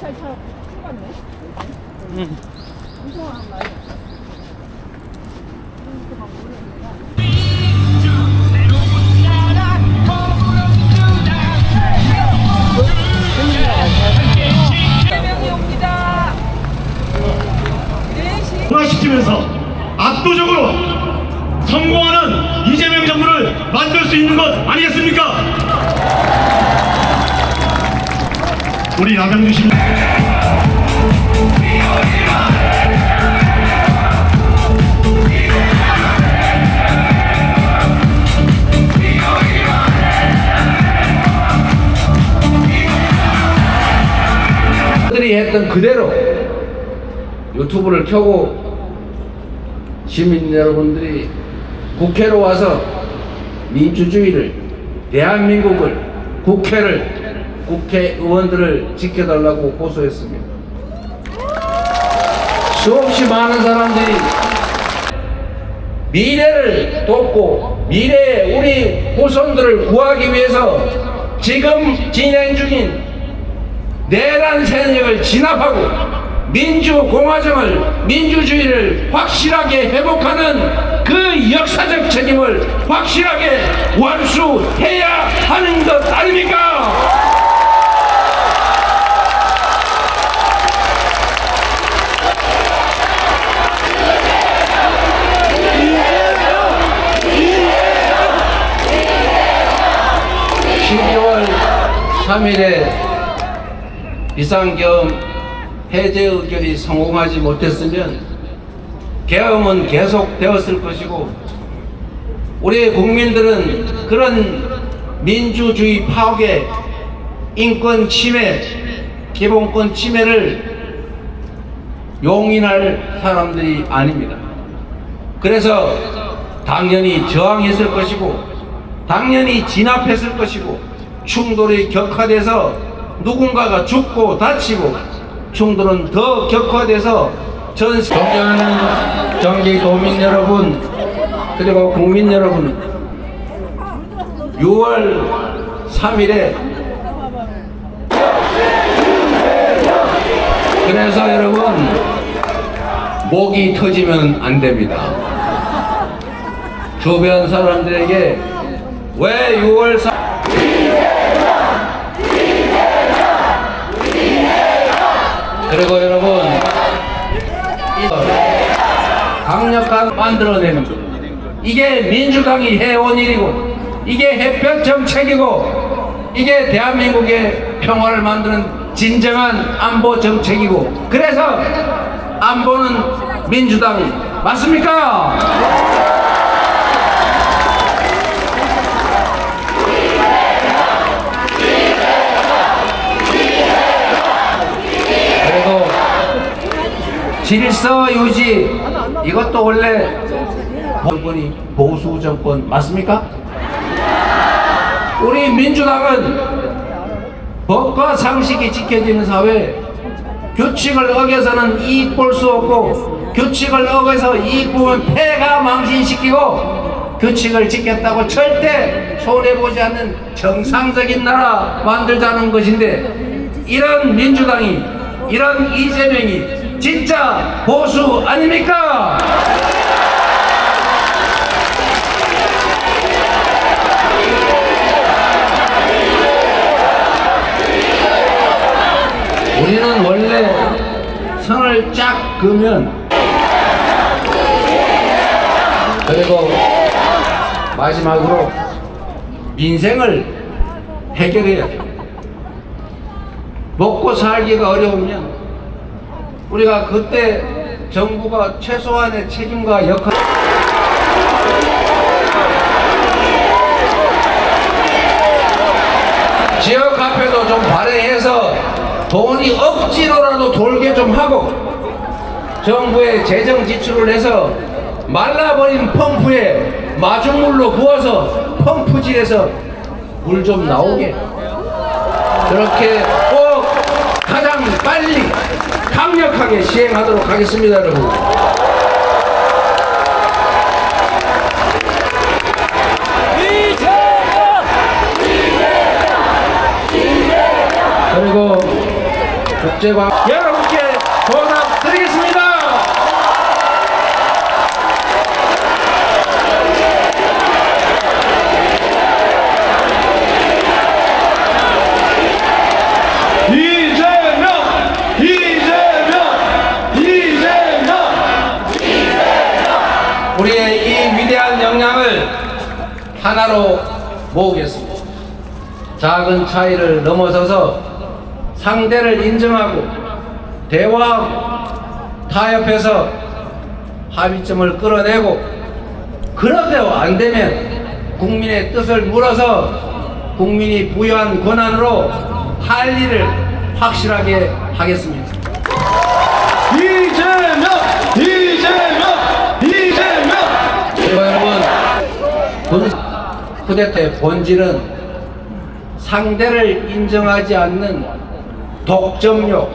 말. 통화시키면서 압도적으로 성공하는 이재명 정부를 만들 수 있는 것 아니겠습니까? 우리 남양주 시민 들이 했던 그대로 유튜브를 켜고 시민 여러분들이 국회로 와서 민주주의를 대한민국을 국회를 국회의원들을 지켜달라고 호소했습니다. 수없이 많은 사람들이 미래를 돕고 미래의 우리 후손들을 구하기 위해서 지금 진행 중인 내란 세력을 진압하고 민주공화정을 민주주의를 확실하게 회복하는 그 역사적 책임을 확실하게 완수해야 하는 것 아닙니까? 3일에) 비상계엄 해제 의결이 성공하지 못했으면 계엄은 계속되었을 것이고 우리 국민들은 그런 민주주의 파괴, 인권 침해, 기본권 침해를 용인할 사람들이 아닙니다. 그래서 당연히 저항했을 것이고 당연히 진압했을 것이고 충돌이 격화돼서 누군가가 죽고 다치고 충돌은 더 격화돼서 전 존경하는 경기도민 여러분 그리고 국민 여러분 6월 3일에 그래서 여러분 목이 터지면 안 됩니다. 주변 사람들에게 왜 6월 3 그리고 여러분 이 강력한 만들어내는 것 이게 민주당이 해온 일이고 이게 햇볕 정책이고 이게 대한민국의 평화를 만드는 진정한 안보 정책이고 그래서 안보는 민주당 맞습니까? 질서 유지 이것도 원래 정권이 보수 정권 맞습니까? 우리 민주당은 법과 상식이 지켜지는 사회 규칙을 어겨서는 이익 볼 수 없고 규칙을 어겨서 이익 보면 폐가 망신시키고 규칙을 지켰다고 절대 손해보지 않는 정상적인 나라 만들자는 것인데 이런 민주당이 이런 이재명이 진짜 보수 아닙니까? 우리는 원래 선을 쫙 그으면 그리고 마지막으로 민생을 해결해야 돼. 먹고 살기가 어려우면 우리가 그때 정부가 최소한의 책임과 역할 지역 화폐도 좀 발행해서 돈이 억지로라도 돌게 좀 하고 정부의 재정 지출을 해서 말라버린 펌프에 마중물로 부어서 펌프질해서 물 좀 나오게. 그렇게 꼭 가장 빨리 강력하게 시행하도록 하겠습니다 여러분. 그리고 국제관 하나로 모으겠습니다. 작은 차이를 넘어서서 상대를 인정하고 대화하고 타협해서 합의점을 끌어내고 그러대로 안 되면 국민의 뜻을 물어서 국민이 부여한 권한으로 할 일을 확실하게 하겠습니다. 이재명! 이재명! 이재명! 여러분 군 쿠데타의 본질은 상대를 인정하지 않는 독점욕,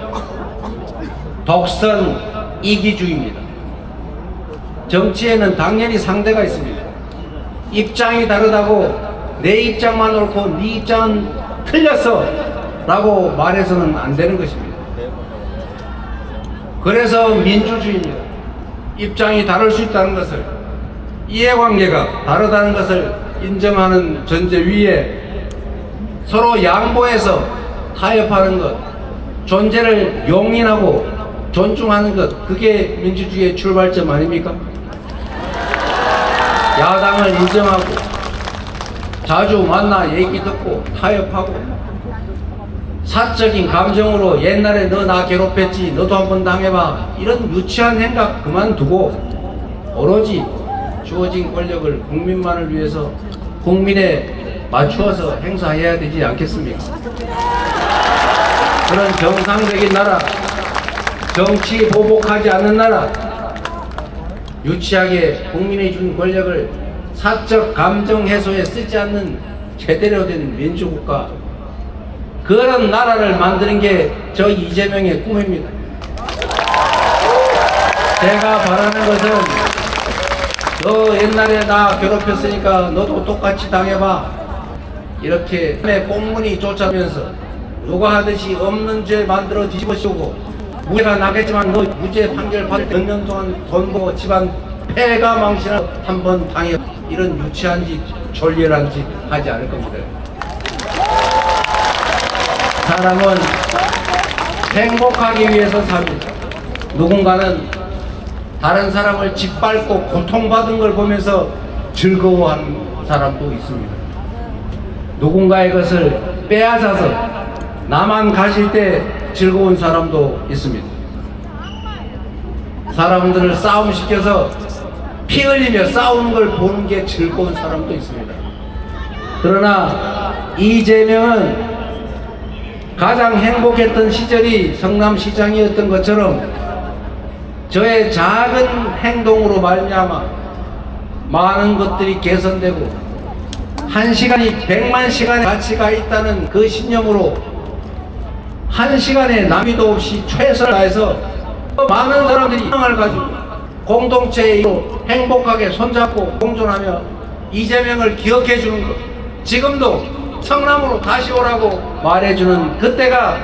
독선, 이기주의입니다. 정치에는 당연히 상대가 있습니다. 입장이 다르다고 내 입장만 옳고 네 입장은 틀렸어 라고 말해서는 안 되는 것입니다. 그래서 민주주의입니다. 입장이 다를 수 있다는 것을 이해관계가 다르다는 것을 인정하는 전제 위에 서로 양보해서 타협하는 것, 존재를 용인하고 존중하는 것, 그게 민주주의의 출발점 아닙니까? 야당을 인정하고 자주 만나 얘기 듣고 타협하고 사적인 감정으로 옛날에 너 나 괴롭혔지 너도 한번 당해봐 이런 유치한 생각 그만두고 오로지 주어진 권력을 국민만을 위해서 국민에 맞추어서 행사해야 되지 않겠습니까? 그런 정상적인 나라 정치 보복하지 않는 나라 유치하게 국민이 준 권력을 사적 감정 해소에 쓰지 않는 제대로 된 민주국가 그런 나라를 만드는 게 저 이재명의 꿈입니다. 제가 바라는 것은 너 옛날에 나 괴롭혔으니까 너도 똑같이 당해봐. 이렇게 꽁무니 쫓아면서 누가 하듯이 없는 죄 만들어 뒤집어 씌우고 무죄가 나겠지만 너 무죄 판결 받을 몇 년 동안 돈 벌고 집안 폐가 망신을 한 번 당해 이런 유치한 짓 졸렬한 짓 하지 않을 겁니다. 사람은 행복하기 위해서 삽니다. 누군가는 다른 사람을 짓밟고 고통받은 걸 보면서 즐거워하는 사람도 있습니다. 누군가의 것을 빼앗아서 나만 가질 때 즐거운 사람도 있습니다. 사람들을 싸움시켜서 피 흘리며 싸우는 걸 보는 게 즐거운 사람도 있습니다. 그러나 이재명은 가장 행복했던 시절이 성남시장이었던 것처럼 저의 작은 행동으로 말미암아 많은 것들이 개선되고 한 시간이 백만 시간의 가치가 있다는 그 신념으로 한 시간에 남이도 없이 최선을 다해서 많은 사람들이 희망을 가지고 공동체로 행복하게 손잡고 공존하며 이재명을 기억해 주는 것 지금도 성남으로 다시 오라고 말해주는 그때가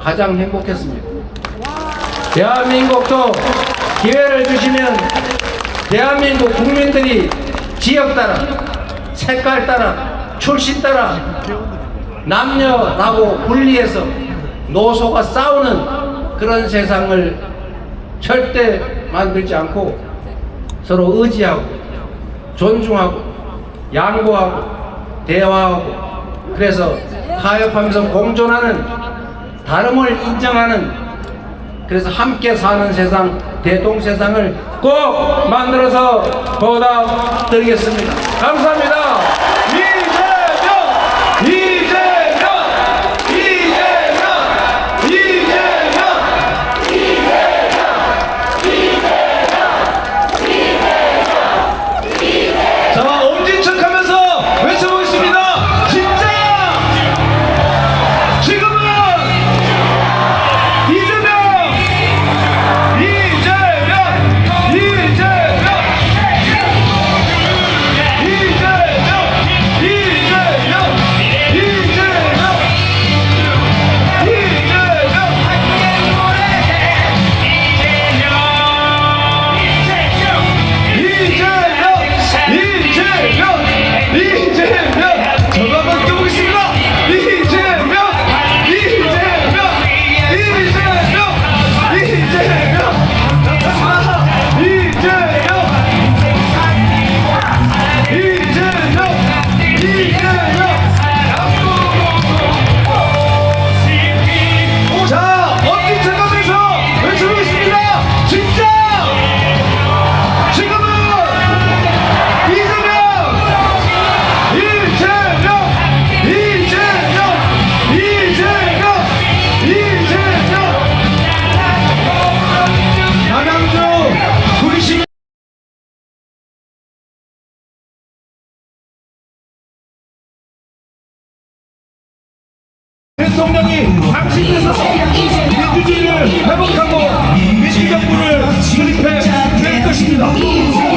가장 행복했습니다. 대한민국도 기회를 주시면 대한민국 국민들이 지역 따라 색깔 따라 출신 따라 남녀라고 분리해서 노소가 싸우는 그런 세상을 절대 만들지 않고 서로 의지하고 존중하고 양보하고 대화하고 그래서 타협하면서 공존하는 다름을 인정하는 그래서 함께 사는 세상 대동 세상을 꼭 만들어서 보답 드리겠습니다. 감사합니다. 대통령이 당신께서 민주주의를 회복하고 민주정부를 수립해 낼 것입니다.